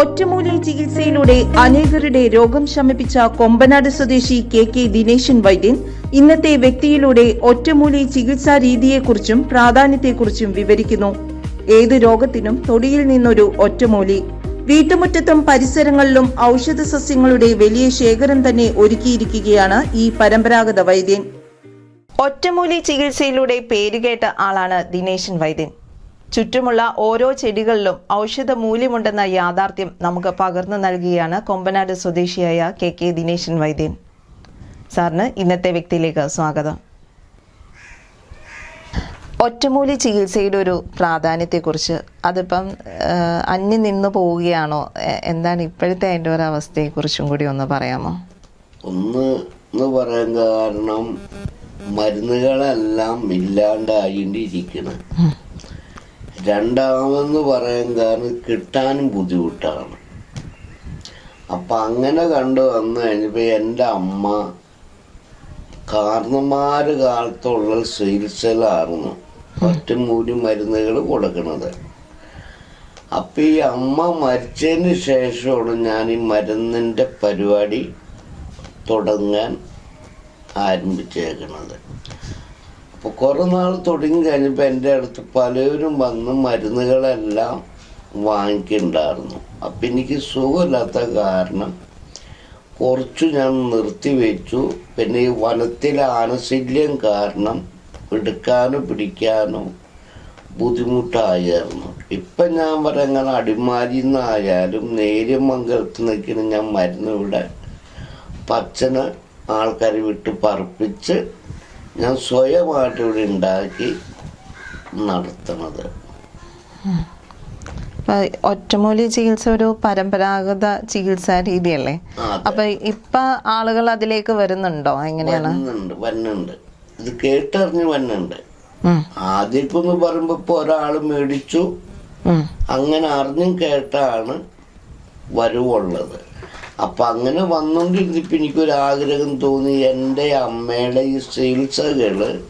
ഒറ്റമൂലി ചികിത്സയിലൂടെ അനേകരുടെ രോഗം ശമിപ്പിച്ച കൊമ്പനാട് സ്വദേശി കെ കെ ദിനേശൻ വൈദ്യൻ ഇന്നത്തെ വ്യക്തിയിലൂടെ ഒറ്റമൂലി ചികിത്സാ രീതിയെക്കുറിച്ചും പ്രാധാന്യത്തെക്കുറിച്ചും വിവരിക്കുന്നു. ഏത് രോഗത്തിനും തൊടിയിൽ നിന്നൊരു ഒറ്റമൂലി. വീട്ടുമുറ്റത്തും പരിസരങ്ങളിലും ഔഷധ സസ്യങ്ങളുടെ വലിയ ശേഖരം തന്നെ ഒരുക്കിയിരിക്കുകയാണ് ഈ പരമ്പരാഗത വൈദ്യൻ. ഒറ്റമൂലി ചികിത്സയിലൂടെ പേരുകേട്ട ആളാണ് ദിനേശൻ വൈദ്യൻ. ചുറ്റുമുള്ള ഓരോ ചെടികളിലും ഔഷധ മൂല്യമുണ്ടെന്ന യാഥാർത്ഥ്യം നമുക്ക് പകർന്നു നൽകുകയാണ് കൊമ്പനാട് സ്വദേശിയായ കെ കെ ദിനേശൻ വൈദ്യൻ. സാറിന് ഇന്നത്തെ വ്യക്തിയിലേക്ക് സ്വാഗതം. ഒറ്റമൂലി ചികിത്സയുടെ ഒരു പ്രാധാന്യത്തെക്കുറിച്ച് അതിപ്പം അന്യം നിന്ന് പോവുകയാണോ? എന്താണ് ഇപ്പോഴത്തെ അതിന്റെ ഒരു അവസ്ഥയെക്കുറിച്ചും കൂടി ഒന്ന് പറയാമോ? ഒന്ന് എന്ന് പറയാൻ കാരണം മരുന്നുകളെല്ലാം ഇല്ലാണ്ടായിണ്ടിരിക്കണം രണ്ടാമെന്ന് പറയാൻ കാരണം കിട്ടാനും ബുദ്ധിമുട്ടാണ്. അപ്പം അങ്ങനെ കണ്ടു വന്നു കഴിഞ്ഞപ്പോൾ എന്റെ അമ്മ കാർന്നമാര് കാലത്തുള്ള ചികിത്സയിലായിരുന്നു. ഒറ്റമൂലി മരുന്നുകൾ കൊടുക്കുന്നത് അപ്പം ഈ അമ്മ മരിച്ചതിന് ശേഷമാണ് ഞാൻ ഈ മരുന്നിന്റെ പരിപാടി തുടങ്ങാൻ ആരംഭിച്ചേക്കണത്. അപ്പോൾ കുറേ നാൾ തുടങ്ങി കഴിഞ്ഞപ്പോൾ എന്റെ അടുത്ത് പലരും വന്ന് മരുന്നുകളെല്ലാം വാങ്ങിക്കുന്നുണ്ടായിരുന്നു അപ്പം എനിക്ക് സുഖമില്ലാത്ത കാരണം കുറച്ചു ഞാൻ നിർത്തി വെച്ചു പിന്നെ ഈ വനത്തിലെ ആനശല്യം കാരണം എടുക്കാനോ പിടിക്കാനോ ബുദ്ധിമുട്ടായിരുന്നു. ഇപ്പം ഞാൻ പറയുന്നത് അടിമാലിയിൽ നിന്നായാലും നേര്യമംഗലത്ത് നിൽക്കുന്ന ഞാൻ മരുന്ന് ഇവിടെ പച്ചന് ആൾക്കാരെ വിട്ട് പറപ്പിച്ച് ഞാൻ സ്വയമായിട്ട് ഇവിടെ ഉണ്ടാക്കി നടത്തണത്. ഇപ്പൊ ഒറ്റമൂലി ചികിത്സ ഒരു പരമ്പരാഗത ചികിത്സാ രീതിയല്ലേ. അപ്പൊ ഇപ്പൊ ആളുകൾ അതിലേക്ക് വരുന്നുണ്ടോ? എങ്ങനെയാണ്? വരുന്നുണ്ട് ഇത് കേട്ടറിഞ്ഞ് വരുന്നുണ്ട്. എന്ന് പറയുമ്പോ ഇപ്പൊ ഒരാൾ മേടിച്ചു. അങ്ങനെ അറിഞ്ഞും കേട്ടാണ് വരവുള്ളത്. അപ്പൊ അങ്ങനെ വന്നുകൊണ്ടിരുന്നപ്പോൾ എനിക്കൊരാഗ്രഹം തോന്നി എന്റെ അമ്മയുടെ ഈ ചികിത്സകൾ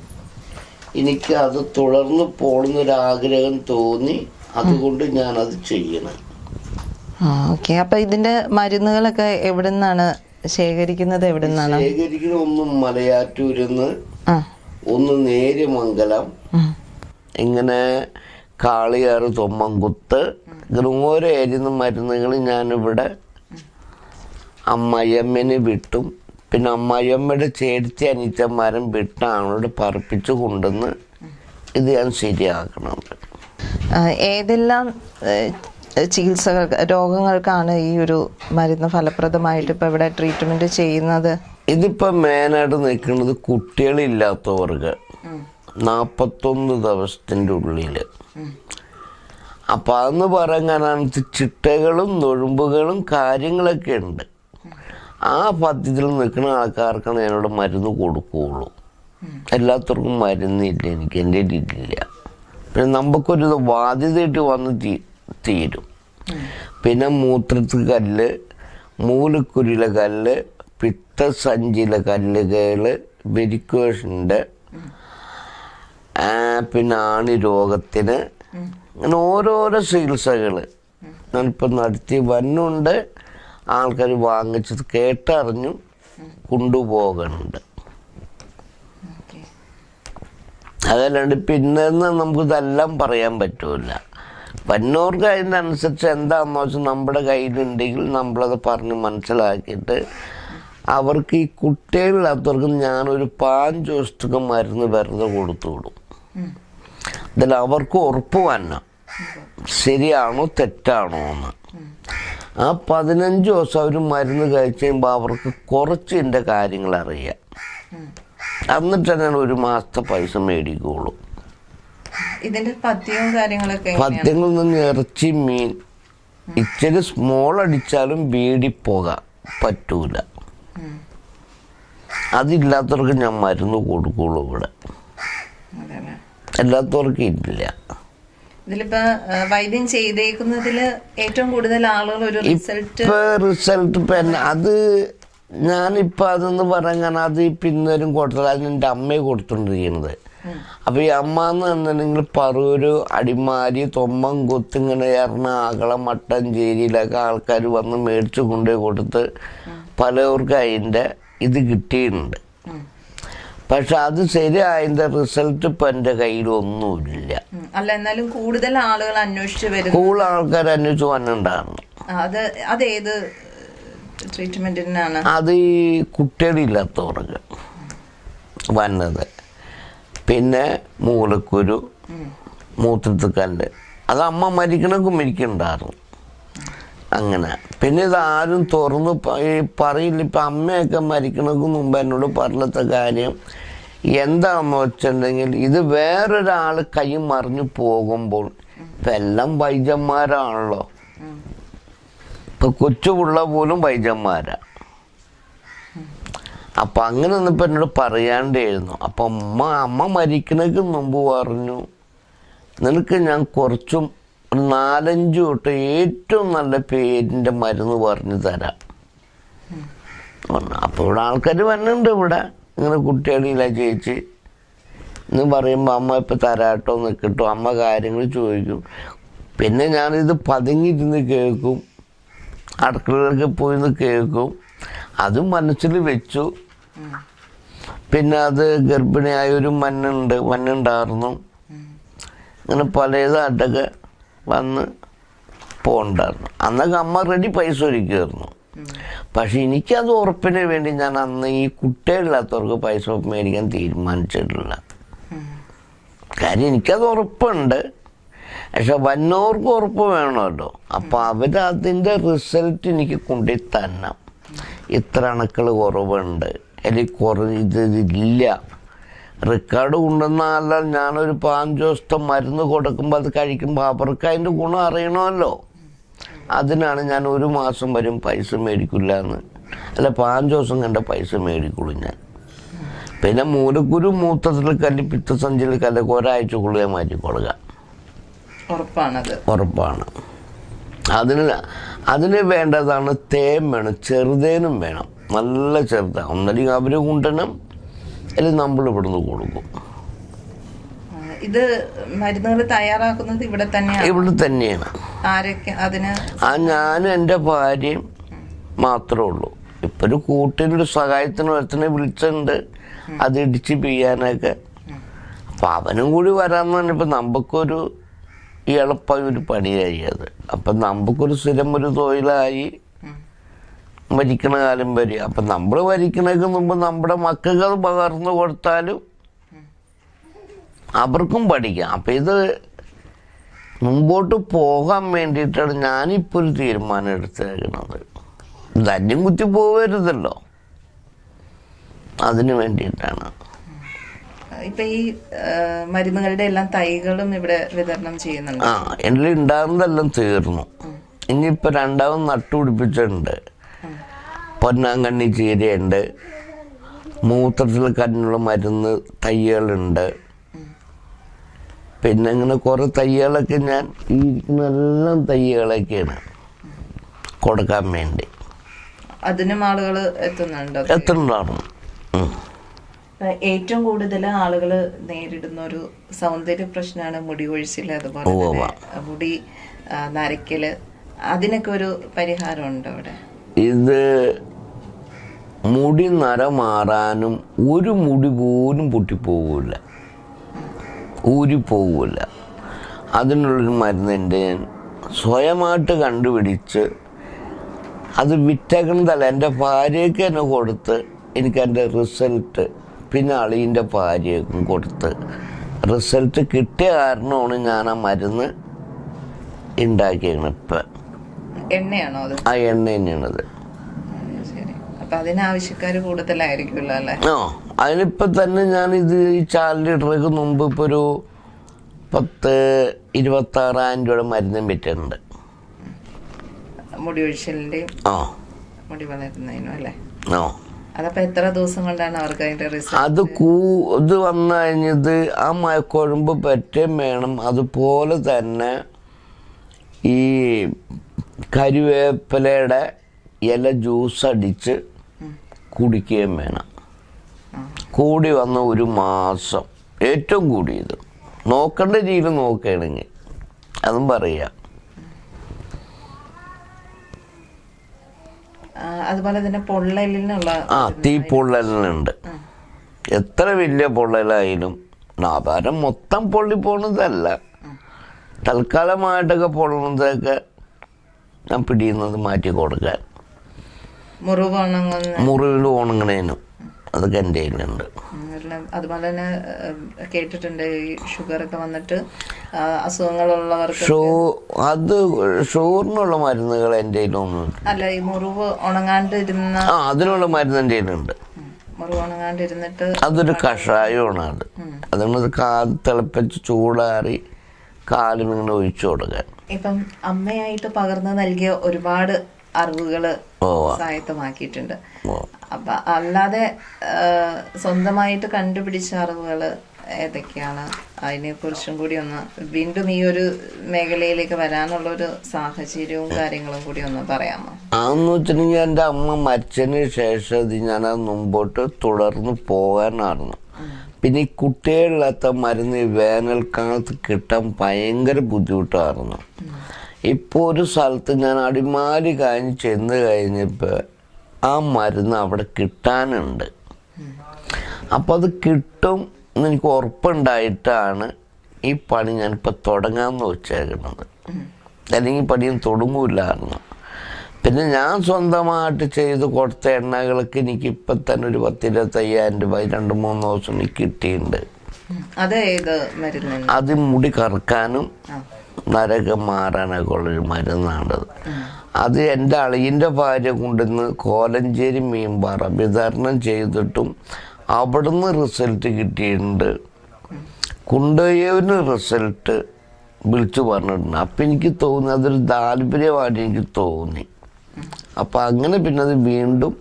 എനിക്ക് അത് തുടർന്ന് പോകണമെന്നൊരാഗ്രഹം തോന്നി. അതുകൊണ്ട് ഞാനത് ചെയ്യണം. ഓക്കെ. അപ്പൊ ഇതിന്റെ മരുന്നുകളൊക്കെ എവിടെ നിന്നാണ് ശേഖരിക്കുന്നത്? എവിടെ നിന്നാണ് ശേഖരിക്കുന്ന ഒന്ന് മലയാറ്റൂരിന്ന്. ഒന്ന് നേര്യമംഗലം. ഇങ്ങനെ കാളിയാറ് തൊമ്മൻകുത്ത്. ഇങ്ങനെ ഓരോ ഏരിയ മരുന്നുകൾ ഞാനിവിടെ അമ്മയമ്മന് വിട്ടും. പിന്നെ അമ്മയമ്മയുടെ ചേർത്തി അനിച്ചന്മാരും വിട്ടാണ് ഇവിടെ പറപ്പിച്ചു കൊണ്ടുവന്ന് ഇത് ഞാൻ ശരിയാക്കണം. ഏതെല്ലാം ചികിത്സകൾ രോഗങ്ങൾക്കാണ് ഈ ഒരു മരുന്ന് ഫലപ്രദമായിട്ട് ഇപ്പൊ ഇവിടെ ട്രീറ്റ്മെന്റ് ചെയ്യുന്നത്? ഇതിപ്പോ മെയിനായിട്ട് നിൽക്കുന്നത് കുട്ടികളില്ലാത്തവർക്ക്. നാൽപ്പത്തൊന്ന് ദിവസത്തിന്റെ ഉള്ളിൽ. അപ്പം അതെന്ന് പറയാൻ കാരണം ചിട്ടകളും നൊഴുമ്പുകളും കാര്യങ്ങളൊക്കെ ഉണ്ട്. ആ പദ്ധതിയിൽ നിൽക്കുന്ന ആൾക്കാർക്കാണ് ഞാനിവിടെ മരുന്ന് കൊടുക്കുകയുള്ളൂ. എല്ലാത്തവർക്കും മരുന്നില്ല എനിക്ക് എന്റെ ഇല്ല പിന്നെ നമുക്കൊരു ബാധ്യതയായിട്ട് വന്ന് തീ തീരും. പിന്നെ മൂത്രത്തിൽ കല്ല് മൂലക്കുരിയിലെ കല്ല് പിത്തസഞ്ചിയിലെ കല്ലുകൾ വെരിക്കേഷന്റെ പിന്നെ ആണി രോഗത്തിന്. അങ്ങനെ ഓരോരോ ചികിത്സകൾ ഞാനിപ്പോൾ നടത്തി വരുന്നുണ്ട് ആൾക്കാർ വാങ്ങിച്ചത് കേട്ടറിഞ്ഞു കൊണ്ടുപോകണ്ട്. അതല്ലാണ്ട് പിന്നെന്ന് നമുക്കിതെല്ലാം പറയാൻ പറ്റൂല. വന്നവർക്ക് അതിനനുസരിച്ച് എന്താണെന്ന് വെച്ചാൽ നമ്മുടെ കയ്യിലുണ്ടെങ്കിൽ നമ്മളത് പറഞ്ഞ് മനസ്സിലാക്കിയിട്ട് അവർക്ക് ഈ കുട്ടികളില്ലാത്തവർക്ക് ഞാനൊരു പാഞ്ച് ദിവസത്തേക്ക് മരുന്ന് വെറുതെ കൊടുത്തു വിടും അതിൽ അവർക്ക് ഉറപ്പ് വന്ന ശരിയാണോ തെറ്റാണോ എന്ന് ആ പതിനഞ്ച് ദിവസം അവർ മരുന്ന് കഴിച്ച് കഴിയുമ്പോൾ അവർക്ക് കുറച്ച് എന്റെ കാര്യങ്ങൾ അറിയാം. എന്നിട്ട് തന്നെയാണ് ഒരു മാസത്തെ പൈസ മേടിക്കുള്ളൂ. ഇതിന്റെ പദ്യവും കാര്യങ്ങളൊക്കെ പദ്യങ്ങളിൽ നിന്ന് ഇറച്ചി മീൻ ഇച്ചിരി സ്മോൾ അടിച്ചാലും പോകാൻ പറ്റൂല. അതില്ലാത്തവർക്ക് ഞാൻ മരുന്ന് കൊടുക്കുള്ളൂ ഇവിടെ. അല്ലാത്തവർക്ക് ഇല്ല. ഇതിലിപ്പോ വൈദ്യം ചെയ്തേക്കുന്നതിൽ ഏറ്റവും കൂടുതൽ ആളുകൾ ഒരു റിസൾട്ട് അത് ഞാനിപ്പൊ അതെന്ന് പറയാൻ അത് പിന്നൊരു കൊടുത്തത് അത് എന്റെ അമ്മയെ കൊടുത്തോണ്ടിരിക്കുന്നത്. അപ്പൊ ഈ അമ്മ എന്ന് പറഞ്ഞിട്ടുണ്ടെങ്കിൽ പറൂര് അടിമാലി തൊമ്മം കുത്ത് ഇങ്ങനെ എറണാകുളം മട്ടഞ്ചേരിയിലൊക്കെ ആൾക്കാർ വന്ന് മേടിച്ചു കൊണ്ടുപോയി കൊടുത്ത് പലവർക്കും അതിന്റെ ഇത് കിട്ടിയിട്ടുണ്ട്. പക്ഷെ അത് ശരിയായതിന്റെ റിസൾട്ട് ഇപ്പൊ എന്റെ കയ്യിലൊന്നുമില്ല. അല്ല എന്നാലും കൂടുതൽ ആളുകൾ അന്വേഷിച്ചു വരും കൂടുതൽ ആൾക്കാർ അന്വേഷിച്ച് വന്നിട്ടുണ്ടായിരുന്നു. അത് അതേത് ട്രീറ്റ്മെന്റിനാണ് അത് ഈ കുട്ടികളില്ലാത്തവർക്ക് വന്നത്. പിന്നെ മൂലക്കുരു മൂത്രത്തിക്കല്ല് അത് അമ്മ മരിക്കണക്കും മരിക്കണ്ടായിരുന്നു അങ്ങനെ. പിന്നെ ഇത് ആരും തുറന്ന് പറയില്ല. ഇപ്പം അമ്മയൊക്കെ മരിക്കണക്ക് മുമ്പ് എന്നോട് പറഞ്ഞത്തെ കാര്യം എന്താണെന്ന് വെച്ചിട്ടുണ്ടെങ്കിൽ ഇത് വേറൊരാൾ കൈ മറിഞ്ഞു പോകുമ്പോൾ ഇപ്പം എല്ലാം വൈദ്യന്മാരാണല്ലോ. ഇപ്പൊ കൊച്ചുപിള്ള പോലും വൈദ്യന്മാരാ. അപ്പൊ അങ്ങനെ ഒന്നിപ്പോ എന്നോട് പറയാണ്ടായിരുന്നു. അപ്പൊ അമ്മ അമ്മ മരിക്കണക്ക് മുമ്പ് പറഞ്ഞു നിനക്ക് ഞാൻ കുറച്ചും ഒരു നാലഞ്ച് തൊട്ട് ഏറ്റവും നല്ല പേരിന്റെ മരുന്ന് പറഞ്ഞു തരാം. അപ്പോൾ അപ്പൊ ഇവിടെ ആൾക്കാർ വന്നിട്ടുണ്ട് ഇവിടെ. ഇങ്ങനെ കുട്ടികളില്ല ചേച്ചി. എന്ന് പറയുമ്പോൾ അമ്മ ഇപ്പം തരാട്ടോ നിൽക്കട്ടോ അമ്മ കാര്യങ്ങൾ ചോദിക്കും. പിന്നെ ഞാനിത് പതുങ്ങിയിരുന്ന് കേൾക്കും. അടുക്കളയിലൊക്കെ പോയി നിന്ന് കേൾക്കും. അതും മനസ്സിൽ വെച്ചു. പിന്നെ അത് ഗർഭിണിയായ ഒരു മണ്ണുണ്ട് മണ്ണുണ്ടായിരുന്നു ഇങ്ങനെ പലതായിട്ടൊക്കെ വന്ന് പോണ്ടായിരുന്നു അന്നൊക്കെ അമ്മ റെഡി പൈസ ഒരുക്കുമായിരുന്നു പക്ഷെ എനിക്കത് ഉറപ്പിന് വേണ്ടി ഞാൻ അന്ന് ഈ കുട്ടികളില്ലാത്തവർക്ക് പൈസ മേടിക്കാൻ തീരുമാനിച്ചിട്ടില്ല. കാര്യം എനിക്കത് ഉറപ്പുണ്ട്. പക്ഷെ വന്നവർക്ക് ഉറപ്പ് വേണമല്ലോ. അപ്പൊ അവർ അതിന്റെ റിസൾട്ട് എനിക്ക് കൊണ്ടു തന്നെ ഇത്ര അണുക്കൾ കുറവുണ്ട്. അല്ലെങ്കിൽ കുറ ഇത് ഇല്ല റെക്കോർഡ് കൊണ്ടുവന്നാൽ ഞാനൊരു പാഞ്ച് ദിവസത്തെ മരുന്ന് കൊടുക്കുമ്പോൾ അത് കഴിക്കുമ്പോൾ അവർക്ക് അതിന്റെ ഗുണം അറിയണമല്ലോ. അതിനാണ് ഞാൻ ഒരു മാസം വരും പൈസ മേടിക്കില്ല എന്ന് അല്ല പാഞ്ച് ദിവസം കണ്ട പൈസ മേടിക്കുള്ളൂ ഞാൻ. പിന്നെ മൂലക്കുരു മൂത്രത്തിൽ കല്ല് പിത്തസഞ്ചിയിൽ കല്ലൊക്കെ ഒരാഴ്ചക്കുള്ളിൽ മാറ്റി കൊടുക്കുക ഉറപ്പാണത്. ഉറപ്പാണ്. അതിന് അതിന് വേണ്ടതാണ് തേൻ വേണം ചെറുതേനും വേണം. നല്ല ചെറുതാണ് ഒന്നല്ലെങ്കിൽ അവർ കൊണ്ടുവരണം അല്ലെങ്കിൽ നമ്മൾ ഇവിടുന്ന് കൊടുക്കും. ഇത് മരുന്നുകൾ തയ്യാറാക്കുന്നത് ഇവിടെ തന്നെയാണ് ഇവിടെ തന്നെയാണ്. ആരൊക്കെ അതിന്? ആ ഞാനും എന്റെ ഭാര്യയും മാത്രമേ ഉള്ളൂ. ഇപ്പൊ ഒരു കൂട്ടിനൊരു സഹായത്തിന് ഒരുത്തനെ വിളിച്ചിട്ടുണ്ട്. അത് ഇടിച്ച് പിയ്യാനൊക്കെ. അപ്പൊ അവനും കൂടി വരാന്ന് പറഞ്ഞപ്പോ നമുക്കൊരു ഈ എളുപ്പമായ ഒരു പണിയായി അത്. അപ്പൊ നമുക്കൊരു സ്ഥിരം ഒരു തൊഴിലായി മരിക്കണ കാലം വരിക അപ്പൊ നമ്മൾ മരിക്കണക്ക് മുമ്പ് നമ്മുടെ മക്കൾക്ക് പകർന്നു കൊടുത്താലും അവർക്കും പഠിക്കാം. അപ്പൊ ഇത് മുമ്പോട്ട് പോകാൻ വേണ്ടിയിട്ടാണ് ഞാനിപ്പോൾ ഒരു തീരുമാനം എടുത്തേക്കുന്നത് ധന്യം കുത്തി പോകരുതല്ലോ അതിന് വേണ്ടിയിട്ടാണ്. ഇപ്പൊ ഈ മരുന്നുകളുടെ എല്ലാം തൈകളും ഇവിടെ വിതരണം ചെയ്യുന്നുണ്ട്. ആ എന്റെ ഉണ്ടാകുന്നതെല്ലാം തീർന്നു. ഇനിയിപ്പോൾ രണ്ടാമത് നട്ടുപിടിപ്പിച്ചിട്ടുണ്ട്. പൊന്നാങ്കണ്ണി ചീരയുണ്ട്. മൂത്രത്തിൽ കണ്ണുള്ള മരുന്ന് തയ്യലുണ്ട്. പിന്നെ ഇങ്ങനെ കുറേ തയ്യലൊക്കെ ഞാൻ ഈ ഇരിക്കുന്ന എല്ലാം തയ്യകളൊക്കെയാണ് കൊടുക്കാൻ വേണ്ടി. അതിനും ആളുകൾ എത്തുന്നുണ്ടോ? എത്തുന്നുണ്ടാണ് ഏറ്റവും കൂടുതൽ ആളുകൾ നേരിടുന്ന ഒരു സൗന്ദര്യ പ്രശ്നമാണ് മുടി കൊഴിച്ചിൽ അതുപോലെ മുടി നരയ്ക്കൽ അതിനൊക്കെ ഒരു പരിഹാരം ഉണ്ട് അവിടെ? ഇത് മുടി നര മാറാനും ഒരു മുടി പോലും പൊട്ടിപ്പോകില്ല ഊരിപ്പോകില്ല അതിനുള്ളൊരു മരുന്നുണ്ട് ഞാൻ സ്വയമായിട്ട് കണ്ടുപിടിച്ച് അത് വിറ്റകുന്നതല്ല എന്റെ ഭാര്യയ്ക്ക് തന്നെ കൊടുത്ത് എനിക്ക് എന്റെ റിസൾട്ട് പിന്നെ അളിയന്റെ ഭാര്യയ്ക്കും കൊടുത്ത്. റിസൾട്ട് കിട്ടിയ കാരണമാണ് ഞാൻ ആ മരുന്ന് ഉണ്ടാക്കിയത് ഇപ്പം എണ്ണയാണോ ആ എണ്ണ തന്നെയാണത്. ശരി അതിന് ആവശ്യക്കാർ കൂടുതലായിരിക്കുമല്ലോ അല്ലെ? ആ അതിനിപ്പോ തന്നെ ഞാൻ ഇത് ഈ ചാനലിടർക്ക് മുമ്പ് ഇപ്പൊ ഒരു പത്ത് ഇരുപത്തി ആറായിരം രൂപയുടെ മരുന്നും വിറ്റിട്ടുണ്ട്. മുടി ഒഴിച്ചലിന്റെയും ആ. മുടി വളരുന്നതിനും അല്ലെ? ആ. അതപ്പോ എത്ര ദിവസം കൊണ്ടാണ് അവർക്ക് അതിന്റെ റിസൾട്ട്? അത് കൂ ഇത് വന്നു കഴിഞ്ഞത് ആ മയക്കുഴമ്പ് പറ്റുകയും വേണം. അതുപോലെ തന്നെ ഈ കരിവേപ്പിലയുടെ ഇല ജ്യൂസ് അടിച്ച് കുടിക്കുകയും വേണം. കൂടി വന്ന ഒരു മാസം. ഏറ്റവും കൂടിയത്. നോക്കേണ്ട രീതി നോക്കുകയാണെങ്കിൽ അതും പറയാം. ആ, അതുപോലെ തന്നെ പൊള്ളലിനുള്ള ആ തീ പൊള്ളലിനുണ്ട്. എത്ര വലിയ പൊള്ളലായാലും നാഭാരം മൊത്തം പൊള്ളി പോണതല്ല. തൽക്കാലമായിട്ടൊക്കെ പൊള്ളുന്നതൊക്കെ ഞാൻ പിടിയുന്നത് മാറ്റി കൊടുക്കാൻ. മുറിവ് ഉണങ്ങണേനും. അതൊക്കെ ഉം, എല്ലാം അതുപോലെ തന്നെ കേട്ടിട്ടുണ്ട് ഈ ഷുഗർ ഒക്കെ വന്നിട്ട് അസുഖങ്ങളുള്ളവർക്ക് ഷോ അത് ഷുഗറിനുള്ള മരുന്നുകൾ എന്റെ അല്ല ഈ മുറിവ് ഉണങ്ങാണ്ടിരുന്ന ആ അതിനുള്ള മരുന്ന് എന്റെ കയ്യിലുണ്ട്. ഉണങ്ങാണ്ടിരുന്നിട്ട് അതൊരു കഷായമാണ് അത് അതുകൊണ്ട് കാൽ തിളപ്പിച്ച് ചൂടാറി കാലിനിങ്ങനെ ഒഴിച്ചു കൊടുക്കാൻ. ഇപ്പം അമ്മയായിട്ട് പകർന്നു നൽകിയ ഒരുപാട് അറിവുകൾ ഓ സ്വായത്തമാക്കിയിട്ടുണ്ട് അപ്പൊ അല്ലാതെ സ്വന്തമായിട്ട് കണ്ടുപിടിച്ച അറിവുകൾ ഏതൊക്കെയാണ്? അതിനെ കുറിച്ചും കൂടി ഒന്ന് വീണ്ടും ഈ ഒരു മേഖലയിലേക്ക് വരാനുള്ള ഒരു സാഹചര്യവും കാര്യങ്ങളും കൂടി ഒന്ന് പറയാമോ? ആന്ന് വെച്ചിട്ടുണ്ടെങ്കിൽ എന്റെ അമ്മ മരിച്ചതിന് ശേഷം ഇത് അത് മുമ്പോട്ട് തുടർന്ന് പോകാനായിരുന്നു. പിന്നെ ഈ കുട്ടികളില്ലാത്ത മരുന്ന് വേനൽക്കാലത്ത് കിട്ടാൻ ഭയങ്കര ബുദ്ധിമുട്ടായിരുന്നു. ഇപ്പോൾ ഒരു സ്ഥലത്ത് ഞാൻ അടിമാലി കഴിഞ്ഞ് ചെന്ന് കഴിഞ്ഞപ്പോൾ ആ മരുന്ന് അവിടെ കിട്ടാനുണ്ട്. അപ്പോൾ അത് കിട്ടും എന്ന് എനിക്ക് ഉറപ്പുണ്ടായിട്ടാണ് ഈ പണി ഞാനിപ്പോൾ തുടങ്ങാമെന്ന് വെച്ചേക്കുന്നത് അല്ലെങ്കിൽ പണിയും തുടങ്ങൂലായിരുന്നു പിന്നെ ഞാൻ സ്വന്തമായിട്ട് ചെയ്ത് കൊടുത്ത എണ്ണകൾക്ക് എനിക്ക് ഇപ്പം തന്നെ ഒരു പത്തിരുപത്തയ്യായിരം രൂപ രണ്ട് മൂന്ന് ദിവസം എനിക്ക് കിട്ടിയിട്ടുണ്ട്. അത് മുടി കറക്കാനും നരകം മാറാനൊക്കെ ഉള്ളൊരു മരുന്നാണത്. അത് എന്റെ അളിയന്റെ ഭാര്യ കൊണ്ടുവന്ന് കോലഞ്ചേരി മീൻപാറ വിതരണം ചെയ്തിട്ടും അവിടുന്ന് റിസൾട്ട് കിട്ടിയിട്ടുണ്ട്. കൊണ്ടുപോയവന് റിസൾട്ട് വിളിച്ചു പറഞ്ഞിട്ടുണ്ട്. അപ്പം എനിക്ക് തോന്നി അതൊരു താല്പര്യമായിട്ട് എനിക്ക് തോന്നി. അപ്പം അങ്ങനെ പിന്നെ അത് വീണ്ടും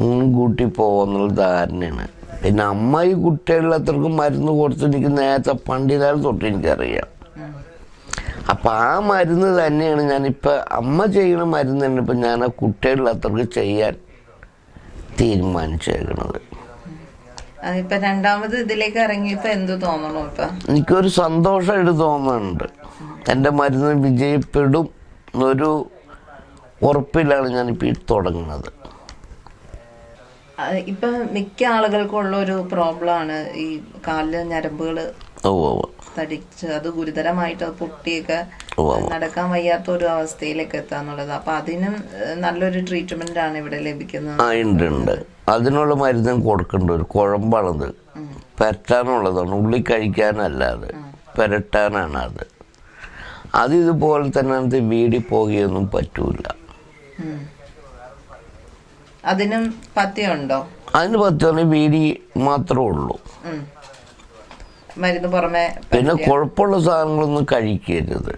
മുൻകൂട്ടി പോകുന്നുള്ള ധാരണയാണ്. പിന്നെ അമ്മായി കുട്ടികളിൽ കുട്ടികളിലത്രക്കും മരുന്ന് കൊടുത്ത് എനിക്ക് നേരത്തെ പണ്ടിലാൽ തൊട്ട് എനിക്കറിയാം. അപ്പം ആ മരുന്ന് തന്നെയാണ് ഞാനിപ്പോൾ അമ്മ ചെയ്യുന്ന മരുന്ന് തന്നെ ഇപ്പം ഞാൻ ആ കുട്ടികളിലത്രക്ക് ചെയ്യാൻ തീരുമാനിച്ചേക്കണത്. അതിപ്പോ രണ്ടാമത് ഇതിലേക്ക് ഇറങ്ങിയപ്പോ എന്ത് തോന്നണു ഇപ്പൊ? എനിക്കൊരു സന്തോഷമായിട്ട് തോന്നുന്നുണ്ട്. എന്റെ മരുന്ന് വിജയപ്പെടും എന്നൊരു ഉറപ്പിലാണ് ഞാൻ ഇപ്പൊ തുടങ്ങുന്നത്. ഇപ്പൊ മിക്ക ആളുകൾക്കുള്ള ഒരു പ്രോബ്ലം ആണ് ഈ കാലിലെ ഞരമ്പുകൾ. ഓ ഓ. തടിച്ച് അത് ഗുരുതരമായിട്ട് അത് പൊട്ടിയൊക്കെ നടക്കാൻ വയ്യാത്ത ഒരു അവസ്ഥയിലേക്ക് എത്താന്നുള്ളത്. അപ്പൊ അതിനും നല്ലൊരു ട്രീറ്റ്മെന്റ് ആണ് ഇവിടെ ലഭിക്കുന്നത്. ആ ഉണ്ട് ഉണ്ട്. അതിനുള്ള മരുന്നും കൊടുക്കേണ്ട. ഒരു കുഴമ്പാണത്. പെരട്ടാനുള്ളതാണ്. ഉള്ളി കഴിക്കാനല്ലാതെ പെരട്ടാനാണ് അത്. അത് ഇതുപോലെ തന്നെ അത് വീടി പോകുകയൊന്നും പറ്റൂല. അതിനും പത്തിയുണ്ടോ അതിന് പറ്റുന്ന വീടി മാത്രമേ ഉള്ളൂ. മരുന്ന് പുറമെ പിന്നെ കുഴപ്പമുള്ള സാധനങ്ങളൊന്നും കഴിക്കരുത്.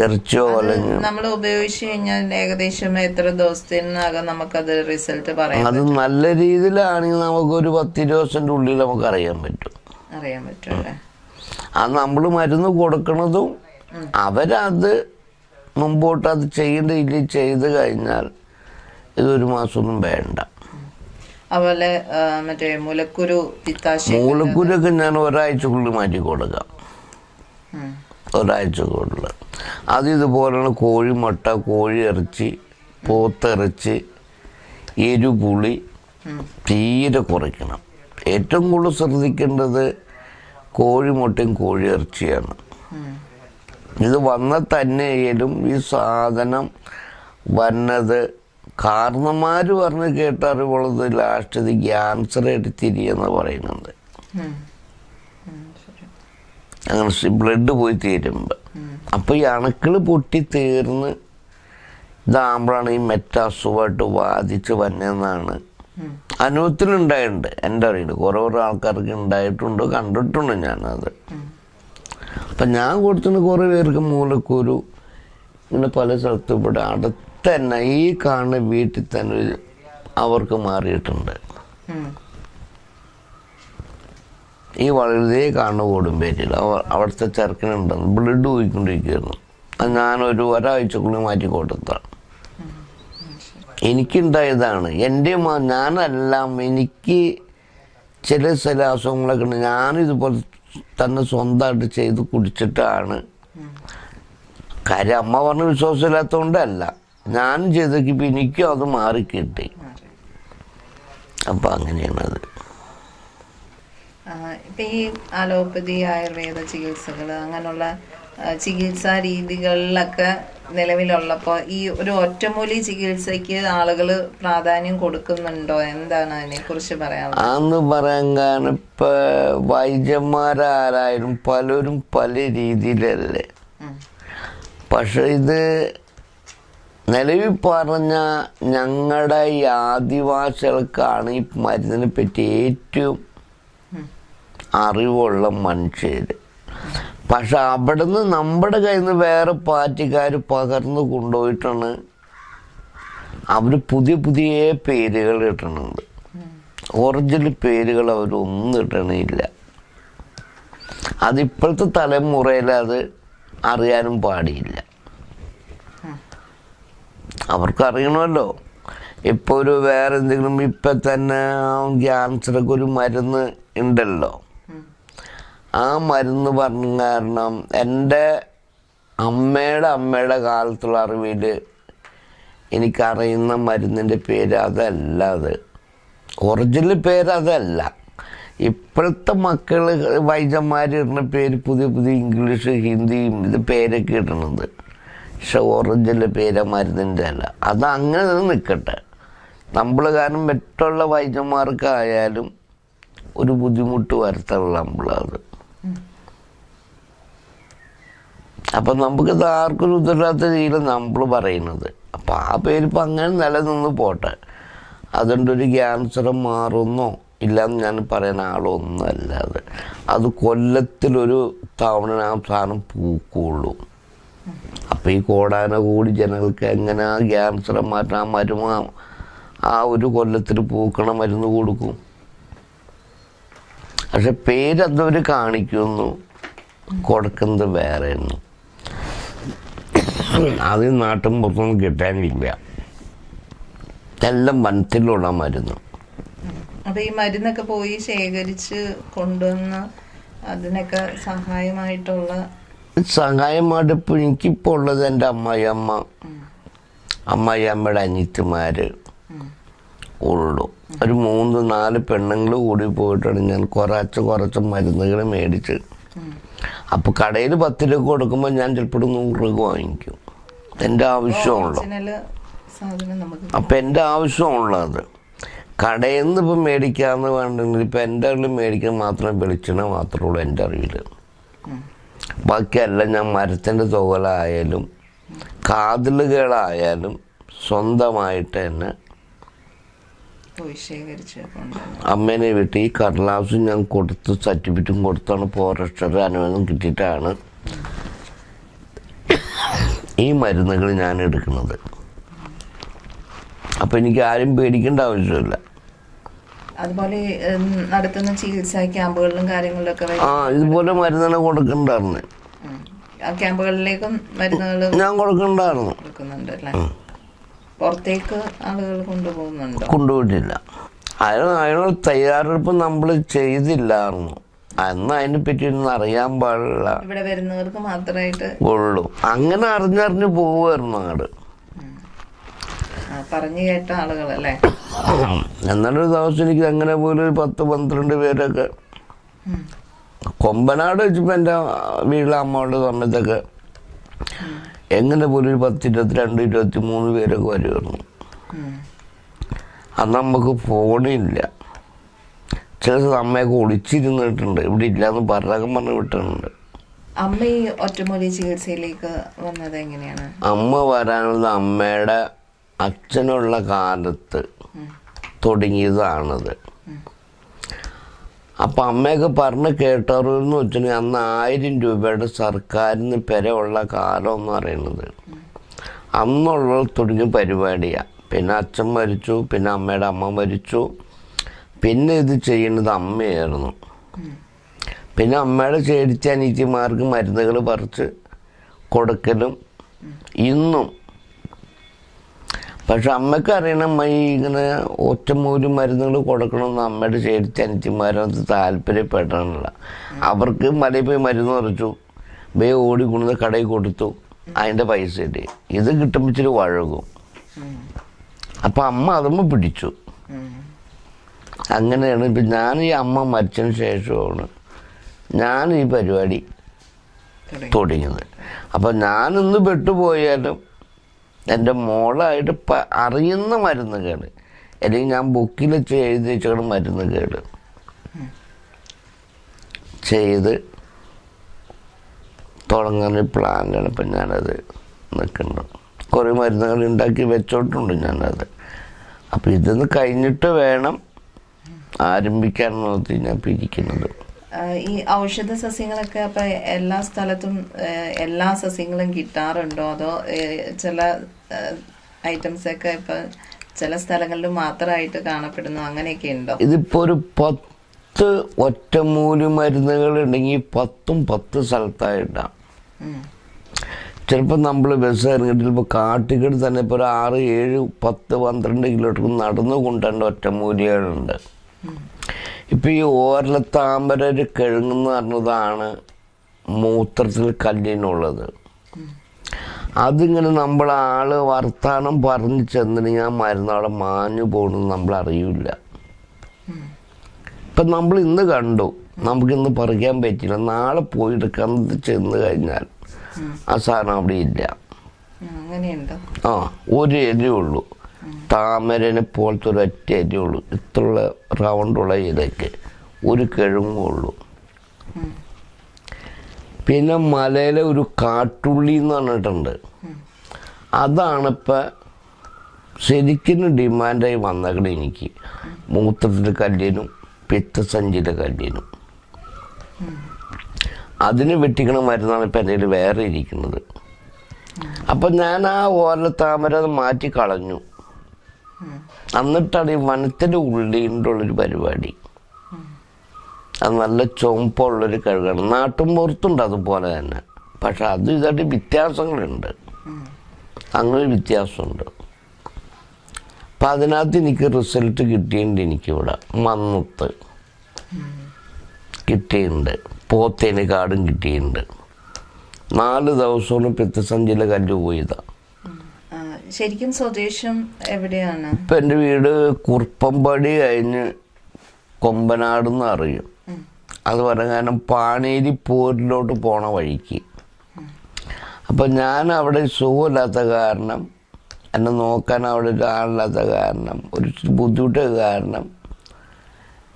ഇറച്ചിയോ അല്ലെങ്കിൽ നമ്മൾ ഉപയോഗിച്ച് കഴിഞ്ഞാൽ ഏകദേശം എത്ര ദിവസത്തിനകം നമുക്കത് റിസൾട്ട് പറയാം അത് നല്ല രീതിയിലാണെങ്കിൽ നമുക്ക് ഒരു പത്തിരുപത് ദിവസത്തിന്റെ ഉള്ളിൽ നമുക്ക് അറിയാൻ പറ്റും. അറിയാൻ പറ്റും അത് നമ്മൾ മരുന്ന് കൊടുക്കണതും അവരത് മുമ്പോട്ട് അത് ചെയ്യേണ്ട രീതിയിൽ ചെയ്ത് കഴിഞ്ഞാൽ ഇതൊരു മാസമൊന്നും വേണ്ട. അതുപോലെ മറ്റേ മുലക്കുരു പിത്താശയ മൂലക്കുരൊക്കെ ഞാൻ ഒരാഴ്ചക്കുള്ളിൽ മാറ്റി കൊടുക്കാം. ഒരാഴ്ചക്കുള്ളിൽ അത് ഇതുപോലെയുള്ള കോഴിമുട്ട കോഴി ഇറച്ചി പോത്തിറച്ചി എരുപുളി. തീരെ കുറയ്ക്കണം ഏറ്റവും കൂടുതൽ ശ്രദ്ധിക്കേണ്ടത് കോഴിമുട്ടയും കോഴി ഇറച്ചിയാണ്. ഇത് വന്ന തന്നെയാലും ഈ സാധനം വന്നത് കാരണന്മാർ പറഞ്ഞ് കേട്ട അറിവുള്ളത് ലാസ്റ്റ് ഇത് ക്യാൻസർ എടുത്തിരിയെന്ന് പറയുന്നുണ്ട്. അങ്ങനെ ബ്ലഡ് പോയി തീരുമ്പോൾ അപ്പോൾ ഈ അണുക്കൾ പൊട്ടി തീർന്ന് ഇതാകുമ്പോഴാണ് ഈ മെറ്റാസുഖമായിട്ട് ബാധിച്ച് വന്നതെന്നാണ്. അനുഭവത്തിനുണ്ടായിട്ടുണ്ട് അനുഭവത്തിലുണ്ടായിട്ടുണ്ട് എന്റെ അറിയില്ല കുറേ കുറേ ആൾക്കാർക്ക് ഉണ്ടായിട്ടുണ്ട് കണ്ടിട്ടുണ്ട് ഞാനത്. അപ്പം ഞാൻ കൊടുത്തിന് കുറേ പേർക്ക് മൂലക്കൂരു ഇങ്ങനെ പല സ്ഥലത്തും ഇവിടെ അടുത്ത് തന്നെ ഈ കാണുന്ന വീട്ടിൽ തന്നെ ഒരു- അവർക്ക് മാറിയിട്ടുണ്ട്. ഈ വളരെ കാണുന്ന കൂടുമ്പേരിൽ അവർ അവിടുത്തെ ചെറുക്കനുണ്ടെന്ന് ബ്ലഡ് പോയിക്കൊണ്ടിരിക്കുന്നു അത് ഞാനൊരു ഒരാഴ്ചക്കുള്ളിൽ മാറ്റി കൊടുത്താണ് എനിക്കുണ്ടായതാണ്. എന്റെ ഞാനെല്ലാം എനിക്ക് ചില ചില അസുഖങ്ങളൊക്കെ ഉണ്ട്. ഞാനിതുപോലെ തന്നെ സ്വന്തമായിട്ട് ചെയ്ത് കുടിച്ചിട്ടാണ്. കാര്യം അമ്മ പറഞ്ഞ വിശ്വാസമില്ലാത്തതുകൊണ്ടല്ല. ഞാനും ഇപ്പം എനിക്കും അത് മാറിക്കിട്ടി അപ്പം അങ്ങനെയാണത്. ഇപ്പം ഈ അലോപ്പതി ആയുർവേദ ചികിത്സകൾ അങ്ങനെയുള്ള ചികിത്സാ രീതികളിലൊക്കെ നിലവിലുള്ളപ്പോൾ ഈ ഒരു ഒറ്റമൂലി ചികിത്സയ്ക്ക് ആളുകൾ പ്രാധാന്യം കൊടുക്കുന്നുണ്ടോ? എന്താണ് അതിനെക്കുറിച്ച് പറയാനുള്ളത്? അന്ന് പറയാൻ കാരണം ഇപ്പോൾ വൈദ്യന്മാരാരായാലും പലരും പല രീതിയിലല്ലേ. പക്ഷെ ഇത് നിലവിൽ പറഞ്ഞ ഞങ്ങളുടെ ഈ ആദിവാസികൾക്കാണ് ഈ മരുന്നിനെ പറ്റി ഏറ്റവും അറിവുള്ള മനുഷ്യർ പക്ഷെ അവിടുന്ന് നമ്മുടെ കയ്യിൽ നിന്ന് വേറെ പാർട്ടിക്കാർ പകർന്നു കൊണ്ടുപോയിട്ടാണ് അവർ പുതിയ പുതിയ പേരുകൾ ഇട്ടണുണ്ട് ഒറിജിനൽ പേരുകൾ അവരൊന്നും ഇട്ടണില്ല അതിപ്പോഴത്തെ തലമുറയിൽ അത് അറിയാനും പാടിയില്ല അവർക്ക് അറിയണമല്ലോ ഇപ്പോൾ ഒരു വേറെ എന്തെങ്കിലും ഇപ്പം തന്നെ ക്യാൻസറൊക്കെ ഒരു മരുന്ന് ഉണ്ടല്ലോ. ആ മരുന്ന് പറഞ്ഞ കാരണം എന്റെ അമ്മയുടെ അമ്മയുടെ കാലത്തുള്ള അറിവിൽ എനിക്കറിയുന്ന മരുന്നിന്റെ പേര് അതല്ല അത്. ഒറിജിനൽ പേര് അതല്ല. ഇപ്പോഴത്തെ മക്കൾ വൈദ്യന്മാർ ഇടുന്ന പേര് പുതിയ പുതിയ ഇംഗ്ലീഷ് ഹിന്ദിയും ഇത് പേരൊക്കെ ഇടണത് പക്ഷെ ഓറഞ്ചിന്റെ പേര് മരുന്നിന്റെ അല്ല. അത് അങ്ങനെ നിൽക്കട്ടെ നമ്മൾ കാരണം മറ്റുള്ള വൈദ്യന്മാർക്കായാലും ഒരു ബുദ്ധിമുട്ട് വരുത്തുള്ള നമ്മളത് അപ്പം നമുക്ക് ആർക്കൊരു ഉത്തരവാദിത്ത രീതിയിൽ നമ്മൾ പറയുന്നത്. അപ്പം ആ പേര് ഇപ്പം അങ്ങനെ നിലനിന്ന് പോട്ടെ. അതുകൊണ്ട് ഒരു ക്യാൻസർ മാറുന്നോ ഇല്ലയെന്ന് ഞാൻ പറയുന്ന ആളൊന്നും അല്ല അത്. അത് കൊല്ലത്തിലൊരു തവണ ആ സാധനം പൂക്കുള്ളൂ. അപ്പം ഈ കോടാന കൂടി ജനങ്ങൾക്ക് എങ്ങനെ ആ ക്യാൻസർ മാറ്റാൻ മരുമ ആ ഒരു കൊല്ലത്തിൽ പൂക്കണ മരുന്ന് കൊടുക്കും? പക്ഷെ പേര് അതവർ കാണിക്കുന്നു. കൊടുക്കുന്നത് വേറെയാണ്. അത് നാട്ടും പുറത്തൊന്നും കിട്ടാനില്ല. എല്ലാം വനത്തിലുള്ള മരുന്ന്. അപ്പൊ ഈ മരുന്നൊക്കെ പോയി ശേഖരിച്ച് കൊണ്ടുവന്ന് അതിനൊക്കെ സഹായമായിട്ടുള്ള സഹായമായിട്ട് ഇപ്പോൾ എനിക്കിപ്പോൾ ഉള്ളത് എന്റെ അമ്മായിയമ്മ അമ്മായിയമ്മയുടെ അനിയത്തിമാർ ഉള്ളൂ. ഒരു മൂന്ന് നാല് പെണ്ണുങ്ങൾ കൂടി പോയിട്ടാണ് ഞാൻ കുറച്ച് കുറച്ച് മരുന്നുകൾ മേടിച്ച്. അപ്പോൾ കടയിൽ പത്ത് രൂപ കൊടുക്കുമ്പോൾ ഞാൻ ചിലപ്പോൾ നൂറ് രൂപ വാങ്ങിക്കും എന്റെ ആവശ്യമുള്ളൂ. അപ്പം എന്റെ ആവശ്യമുള്ളത്. കടയിൽ നിന്ന് ഇപ്പം മേടിക്കാമെന്ന് വേണ്ടെങ്കിൽ ഇപ്പം എന്റെ അറിവിൽ മേടിക്കാൻ മാത്രമേ വെളിച്ചെണ്ണ മാത്രമേ ഉള്ളൂ എന്റെ അറിവിൽ ബാക്കിയെല്ലാം ഞാൻ മരത്തിന്റെ തുകലായാലും കാതിലുകളായാലും സ്വന്തമായിട്ട് തന്നെ അമ്മേനെ വിട്ട് ഈ കടലാസും ഞാൻ കൊടുത്ത് സർട്ടിഫിക്കറ്റും കൊടുത്താണ് ഫോറസ്റ്റർ അനുവാദം കിട്ടിയിട്ടാണ് ഈ മരുന്നുകൾ ഞാൻ എടുക്കുന്നത്. അപ്പം എനിക്ക് ആരും പേടിക്കേണ്ട ആവശ്യമില്ല. അതുപോലെ നടത്തുന്ന ചികിത്സാ ക്യാമ്പുകളിലും കാര്യങ്ങളിലൊക്കെ. ആ ഇതുപോലെ മരുന്നുകൾ കൊടുക്കണ്ടായിരുന്നു. ആ ക്യാമ്പുകളിലേക്കും മരുന്നുകൾ ഞാൻ കൊടുക്കണ്ടായിരുന്നു. കൊടുക്കുന്നുണ്ട് അല്ലേ? പുറത്തേക്ക് ആളുകൾ കൊണ്ടുപോകുന്നുണ്ടോ? കൊണ്ടുപോയിട്ടില്ല. അതിന് അതിനുള്ള തയ്യാറെടുപ്പ് നമ്മൾ ചെയ്തില്ലായിരുന്നു. അന്ന് അതിനെ പറ്റി ഒന്നും അറിയാൻ പാടില്ല. ഇവിടെ വരുന്നവർക്ക് മാത്രമായിട്ട് ഉള്ളൂ. അങ്ങനെ അറിഞ്ഞറിഞ്ഞ് പോവുമായിരുന്നു അങ്ങോട്ട് പറഞ്ഞു കേട്ട ആളുകളല്ലേ എന്നാലൊരു ദിവസം എനിക്ക് അങ്ങനെ പോലും ഒരു പത്ത് പന്ത്രണ്ട് പേരൊക്കെ കൊമ്പനാട് വെച്ചപ്പോൾ എന്റെ വീട്ടിലെ അമ്മയുടെ സമയത്തൊക്കെ എങ്ങനെ പോലും ഒരു പത്ത് ഇരുപത്തിരണ്ട് ഇരുപത്തി മൂന്ന് പേരൊക്കെ വരുമായിരുന്നു. അന്ന് നമുക്ക് ഫോണില്ല ചില അമ്മയൊക്കെ ഒളിച്ചിരുന്നിട്ടുണ്ട് ഇവിടെ ഇല്ലാന്ന് പറഞ്ഞൊക്കെ പറഞ്ഞ് വിട്ടിട്ടുണ്ട്. അമ്മ ഈ ഒറ്റമൂലി ചികിത്സയിലേക്ക് വന്നത് എങ്ങനെയാണ്? അമ്മ വരാനുള്ള അമ്മയുടെ അച്ഛനുള്ള കാലത്ത് തുടങ്ങിയതാണത്. അപ്പം അമ്മയൊക്കെ പറഞ്ഞ് കേട്ടറിവെന്ന് വെച്ചാൽ അന്ന് ആയിരം രൂപയുടെ സർക്കാരിന് പെരയുള്ള കാലം എന്ന് പറയുന്നത്. അന്നുള്ള തുടങ്ങിയ പരിപാടിയാണ് പിന്നെ അച്ഛൻ മരിച്ചു പിന്നെ അമ്മയുടെ അമ്മ മരിച്ചു. പിന്നെ ഇത് ചെയ്യുന്നത് അമ്മയായിരുന്നു. പിന്നെ അമ്മയുടെ ചേടിച്ച അനീറ്റിമാർക്ക് മരുന്നുകൾ പറിച്ച് കൊടുക്കലും. ഇന്നും പക്ഷെ അമ്മയ്ക്ക് അറിയണം അമ്മ ഈ ഇങ്ങനെ ഒറ്റമൂലി മരുന്നുകൾ കൊടുക്കണമെന്ന് അമ്മയുടെ ചേർത്തി അനിയത്തിമാരത് താല്പര്യപ്പെടാനുള്ള അവർക്ക് മലയിൽ പോയി മരുന്ന് നിറച്ചു വേ ഓടി കൊണ്ടുവന്ന് കടയിൽ കൊടുത്തു അതിന്റെ പൈസ കിട്ടി. ഇത് കിട്ടുമ്പോൾ ഇച്ചിരി വഴകും. അപ്പം അമ്മ അതുമ്മ പിടിച്ചു. അങ്ങനെയാണ് ഇപ്പം ഞാൻ ഈ അമ്മ മരിച്ചതിന് ശേഷമാണ് ഞാൻ ഈ പരിപാടി തുടങ്ങിയത്. അപ്പം ഞാനിന്ന് പെട്ടുപോയാലും എന്റെ മോളായിട്ട് പ അറിയുന്ന മരുന്ന് കേട്. അല്ലെങ്കിൽ ഞാൻ ബുക്കിൽ വെച്ച് എഴുതി മരുന്ന് കേട്. ചെയ്ത് തുടങ്ങാൻ പ്ലാനാണ് ഇപ്പം ഞാനത് നിൽക്കുന്നത്. കുറേ മരുന്നുകൾ ഉണ്ടാക്കി വെച്ചോട്ടുണ്ട് ഞാനത്. അപ്പം ഇതൊന്ന് കഴിഞ്ഞിട്ട് വേണം ആരംഭിക്കാൻ നോക്കി ഞാൻ പിരിക്കുന്നത് ഈ ഔഷധ സസ്യങ്ങളൊക്കെ അപ്പൊ എല്ലാ സ്ഥലത്തും എല്ലാ സസ്യങ്ങളും കിട്ടാറുണ്ടോ? അതോ ചില ഐറ്റംസ് ഒക്കെ ഇപ്പൊ ചില സ്ഥലങ്ങളിൽ മാത്രമായിട്ട് കാണപ്പെടുന്നു. അങ്ങനെയൊക്കെ ഉണ്ടോ? ഇതിപ്പോ ഒരു പത്ത് ഒറ്റമൂലി മരുന്നുകൾ ഉണ്ടെങ്കിൽ പത്തും പത്ത് സ്ഥലത്തായിട്ടാണ്. ചിലപ്പോൾ നമ്മൾ ബസ് ഇറങ്ങിയിട്ട് ചിലപ്പോൾ കാട്ടിക്കട് തന്നെ ഇപ്പോൾ ഒരു ആറ് ഏഴ് പത്ത് പന്ത്രണ്ട് കിലോമീറ്റർ നടന്നു കൊണ്ടുവരേണ്ട ഒറ്റമൂലികളുണ്ട്. ഇപ്പം ഈ ഓരലത്താമര താമര കിഴങ്ങെന്ന് പറഞ്ഞതാണ് മൂത്രത്തിൽ കല്ലിനുള്ളത്. അതിങ്ങനെ നമ്മൾ ആൾ വർത്താനം പറഞ്ഞു ചെന്നിട്ട് ആ മരുന്നാളെ മാഞ്ഞു പോകണമെന്ന് നമ്മൾ അറിയില്ല. ഇപ്പം നമ്മൾ ഇന്ന് കണ്ടു. നമുക്കിന്ന് പറിക്കാൻ പറ്റില്ല നാളെ പോയിട്ട് കന്ന് ചെന്ന് കഴിഞ്ഞാൽ ആ സാധനം അവിടെ ഇല്ല. ആ ഒരു എരിയുള്ളു ഉള്ളൂ. താമരനെ പോലത്തെ ഒരു ഒറ്റ എലേ ഉള്ളൂ. ഇത്രയുള്ള റൗണ്ടുള്ള ഇലയ്ക്ക് ഒരു കിഴങ്ങും ഉള്ളൂ. പിന്നെ മലയിലെ ഒരു കാട്ടുള്ളി എന്ന് പറഞ്ഞിട്ടുണ്ട്. അതാണിപ്പോൾ ശരിക്കും ഡിമാൻഡായി വന്നേക്കണേ എനിക്ക്. മൂത്രത്തിന്റെ കല്ലിനും പിത്തസഞ്ചിയുടെ കല്ലിനും. അതിന് വെട്ടിക്കണ മരുന്നാണ് ഇപ്പം എന്റെ വേറെ ഇരിക്കുന്നത്. അപ്പം ഞാൻ ആ ഓല താമര അത് മാറ്റി കളഞ്ഞു. എന്നിട്ടാണ് ഈ വനത്തിന്റെ ഉള്ളിന്റെ ഉള്ളൊരു പരിപാടി. അത് നല്ല ചുമപ്പുള്ളൊരു കഴുകാണ്. നാട്ടും പുറത്തുണ്ട് അതുപോലെ തന്നെ. പക്ഷെ അത് ഇതായിട്ട് വ്യത്യാസങ്ങളുണ്ട്. അങ്ങനെ വ്യത്യാസമുണ്ട്. അപ്പം അതിനകത്ത് എനിക്ക് റിസൾട്ട് കിട്ടിയിട്ടുണ്ട് എനിക്കിവിടെ. മന്നത്ത് കിട്ടിയിട്ടുണ്ട്. പോത്തേന് കാടും കിട്ടിയിട്ടുണ്ട്. നാല് ദിവസമാണ് പിത്തസഞ്ചിയിലെ കല്ല് പോയതാണ് ശരിക്കും സ്വദേശം എവിടെയാണ്? ഇപ്പം എന്റെ വീട് കുറുപ്പമ്പടി കഴിഞ്ഞ് കൊമ്പനാട് എന്ന് അറിയും അത് പറയാൻ കാരണം പാണേരി പോരിലോട്ട് പോണ വഴിക്ക്. അപ്പം ഞാൻ അവിടെ സുഖമില്ലാത്ത കാരണം എന്നെ നോക്കാൻ അവിടെ ഒരാളില്ലാത്ത കാരണം ഒരു ബുദ്ധിമുട്ട് കാരണം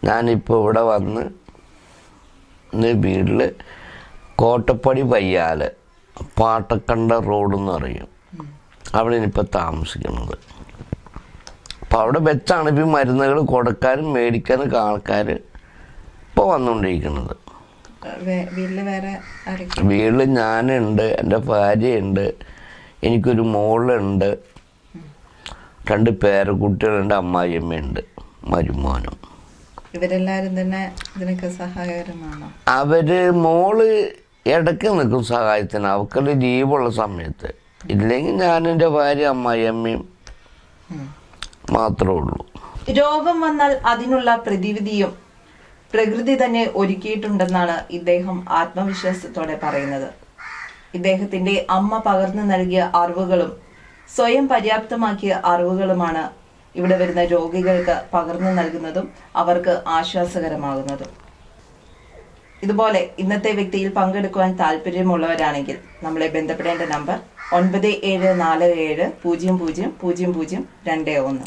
ഞാനിപ്പോൾ ഇവിടെ വന്ന് വീട്ടിൽ കോട്ടപ്പടി പയ്യാൽ പാട്ടക്കണ്ട റോഡ് എന്ന് പറയും. അവിടെ ഇനിയിപ്പോൾ താമസിക്കുന്നത്. അപ്പോൾ അവിടെ വെച്ചാണ് ഇപ്പം മരുന്നുകൾ കൊടുക്കാനും മേടിക്കാനും ആൾക്കാർ ഇപ്പോൾ വന്നുകൊണ്ടിരിക്കുന്നത്. വീട്ടിൽ വേറെ വീട്ടിൽ ഞാനുണ്ട് എന്റെ ഭാര്യയുണ്ട് എനിക്കൊരു മോളുണ്ട് രണ്ട് പേരക്കുട്ടികളുണ്ട് അമ്മായിയമ്മയുണ്ട് മരുമോനും. ഇവരെല്ലാരും തന്നെ ഇതിനൊക്കെ സഹായകരമാണോ? അവർ മോൾ ഇടയ്ക്ക് നിൽക്കും സഹായത്തിന് അവർക്ക് ലീവുള്ള സമയത്ത്. ഇല്ലെങ്കിൽ ഞാൻ എന്റെ ഭാര്യ അമ്മായിയമ്മയും മാത്രമേ ഉള്ളൂ. രോഗം വന്നാൽ അതിനുള്ള പ്രതിവിധിയും പ്രകൃതി തന്നെ ഒരുക്കിയിട്ടുണ്ടെന്നാണ് ഇദ്ദേഹം ആത്മവിശ്വാസത്തോടെ പറയുന്നത്. ഇദ്ദേഹത്തിന്റെ അമ്മ പകർന്നു നൽകിയ അറിവുകളും സ്വയം പര്യാപ്തമാക്കിയ അറിവുകളുമാണ് ഇവിടെ വരുന്ന രോഗികൾക്ക് പകർന്നു നൽകുന്നതും അവർക്ക് ആശ്വാസകരമാകുന്നതും. ഇതുപോലെ ഇന്നത്തെ വ്യക്തിയിൽ പങ്കെടുക്കുവാൻ താല്പര്യമുള്ളവരാണെങ്കിൽ നമ്മളെ ബന്ധപ്പെടേണ്ട നമ്പർ ഒൻപത് ഏഴ് നാല് ഏഴ് പൂജ്യം പൂജ്യം പൂജ്യം പൂജ്യം രണ്ട് ഒന്ന്.